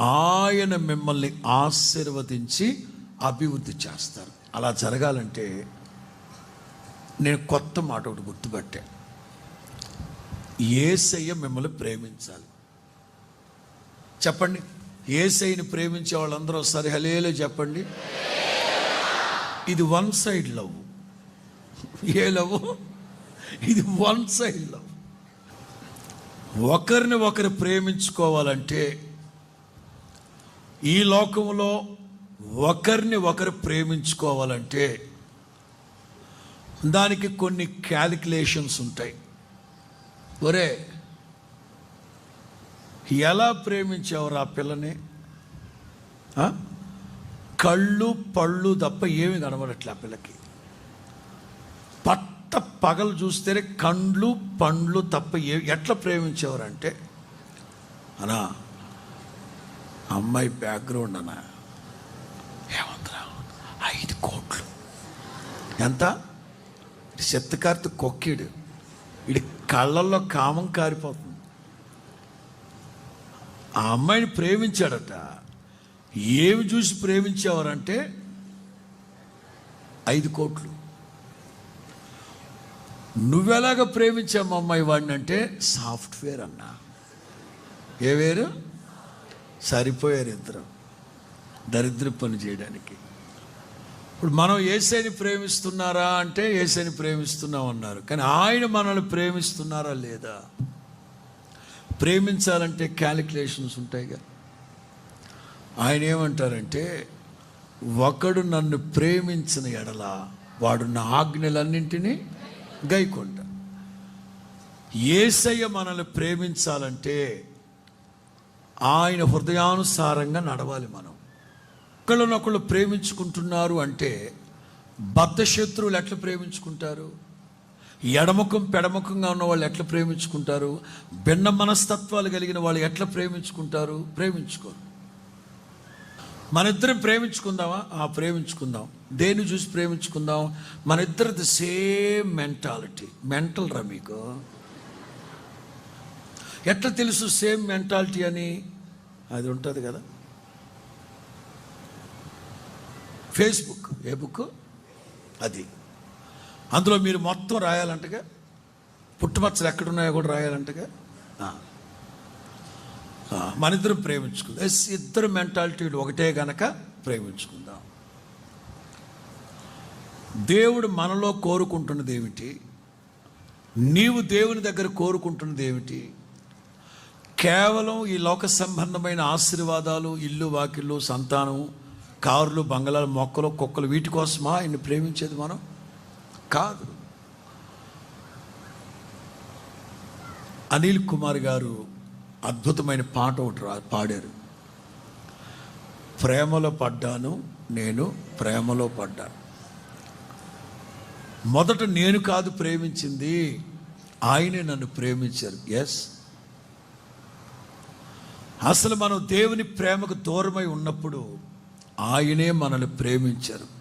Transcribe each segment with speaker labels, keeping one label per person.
Speaker 1: ఆయన మిమ్మల్ని ఆశీర్వదించి అభివృద్ధి చేస్తారు. అలా జరగాలంటే నేను కొత్త మాట ఒకటి గుర్తుపట్టా ఏసయ్య మిమ్మల్ని ప్రేమించాలి. చెప్పండి ఏసైని ప్రేమించే వాళ్ళందరూ ఒకసారి హలేలే చెప్పండి. ఇది వన్ సైడ్ లవ్. ఏ లవ్? ఇది వన్ సైడ్ లవ్. ఒకరిని ఒకరు ప్రేమించుకోవాలంటే ఈ లోకంలో ఒకరిని ఒకరు ప్రేమించుకోవాలంటే దానికి కొన్ని క్యాలిక్యులేషన్స్ ఉంటాయి. ఒరే ఎలా ప్రేమించేవారు ఆ? పిల్లని కళ్ళు పళ్ళు తప్ప ఏమి కనబడట్లే ఆ పిల్లకి. పట్ట పగలు చూస్తేనే కండ్లు పండ్లు తప్ప ఏ ఎట్లా ప్రేమించేవారంటే అనా అమ్మాయి బ్యాక్గ్రౌండ్ అన్న. ఏమంతరా ఐదు కోట్లు. ఎంత? శక్తికార్తె కొక్కిడు. ఇడి కళ్ళల్లో కామం కారిపోతుంది. ఆ అమ్మాయిని ప్రేమించాడట. ఏమి చూసి ప్రేమించేవారంటే ఐదు కోట్లు. నువ్వెలాగ ప్రేమించావు అమ్మాయి వాడిని అంటే సాఫ్ట్వేర్ అన్నా. ఏ వేరు? సరిపోయారు ఇద్దరు. దరిద్ర పని చేయడానికి. ఇప్పుడు మనం ఏసైని ప్రేమిస్తున్నారా అంటే ఏసైని ప్రేమిస్తున్నాం అన్నారు కానీ ఆయన మనల్ని ప్రేమిస్తున్నారా లేదా? ప్రేమించాలంటే క్యాలిక్యులేషన్స్ ఉంటాయిగా ఆయన ఏమంటారంటే ఒకడు నన్ను ప్రేమించిన ఎడల వాడు నా ఆజ్ఞలన్నింటినీ గైకొంట. ఏసయ్య మనల్ని ప్రేమించాలంటే ఆయన హృదయానుసారంగా నడవాలి మనం. ఒకళ్ళనొకళ్ళు ప్రేమించుకుంటున్నారు అంటే బద్ధ శత్రువులు ఎట్లా ప్రేమించుకుంటారు? ఎడముఖం పెడముఖంగా ఉన్న వాళ్ళు ఎట్లా ప్రేమించుకుంటారు? భిన్న మనస్తత్వాలు కలిగిన వాళ్ళు ఎట్లా ప్రేమించుకుంటారు? ప్రేమించుకోరు. మన ఇద్దరం ప్రేమించుకుందామా? ఆ ప్రేమించుకుందాం. దేన్ని చూసి ప్రేమించుకుందాం? మన ఇద్దరిది సేమ్ మెంటాలిటీ. మెంటల్ రా మీకు. ఎట్లా తెలుసు సేమ్ మెంటాలిటీ అని? అది ఉంటుంది కదా. ఫేస్బుక్ ఏ బుక్ అది. అందులో మీరు మొత్తం రాయాలంటగా? పుట్టుమచ్చలు ఎక్కడున్నాయో కూడా రాయాలంటగా? మన ఇద్దరం ప్రేమించుకుందాం. ఎస్ ఇద్దరు మెంటాలిటీ ఒకటే గనక ప్రేమించుకుందాం. దేవుడు మనలో కోరుకుంటున్నది ఏమిటి? నీవు దేవుని దగ్గర కోరుకుంటున్నది ఏమిటి? కేవలం ఈ లోక సంబంధమైన ఆశీర్వాదాలు ఇల్లు వాకిళ్ళు సంతానం కార్లు బంగళాలు మొక్కలు కుక్కలు వీటి కోసమా ఆయన్ని ప్రేమించేది మనం? కాదు. అనిల్ కుమార్ గారు అద్భుతమైన పాట ఒకటి రా పాడారు. ప్రేమలో పడ్డాను నేను ప్రేమలో పడ్డాను మొదట నేను కాదు ప్రేమించింది ఆయనే నన్ను ప్రేమించారు. ఎస్ అసలు మనం దేవుని ప్రేమకు దూరమై ఉన్నప్పుడు ఆయనే మనల్ని ప్రేమించారు.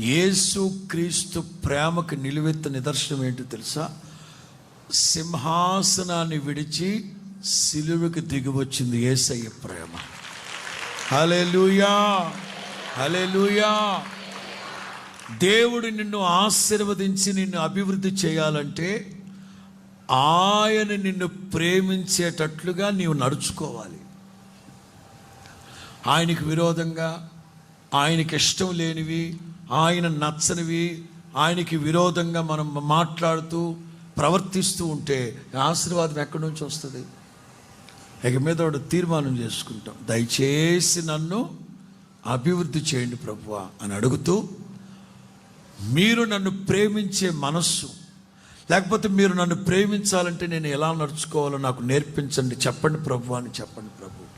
Speaker 1: యేసు క్రీస్తు ప్రేమకు నిలువెత్త నిదర్శనం ఏంటో తెలుసా? సింహాసనాన్ని విడిచి సిలువకి దిగి వచ్చింది ఏసయ్య ప్రేమ. హలెలూయా హలెలూయా దేవుడు నిన్ను ఆశీర్వదించి నిన్ను అభివృద్ధి చేయాలంటే ఆయన నిన్ను ప్రేమించేటట్లుగా నీవు నడుచుకోవాలి. ఆయనకు విరోధంగా ఆయనకి ఇష్టం లేనివి ఆయన నచ్చనివి ఆయనకి విరోధంగా మనం మాట్లాడుతూ ప్రవర్తిస్తూ ఉంటే ఆశీర్వాదం ఎక్కడి నుంచి వస్తుంది? ఇక మీద ఒకటి తీర్మానం చేసుకుంటాం. దయచేసి నన్ను అభివృద్ధి చేయండి ప్రభువ అని అడుగుతూ మీరు నన్ను ప్రేమించే మనస్సు లేకపోతే మీరు నన్ను ప్రేమించాలంటే నేను ఎలా నడుచుకోవాలో నాకు నేర్పించండి. చెప్పండి ప్రభు అని చెప్పండి ప్రభు.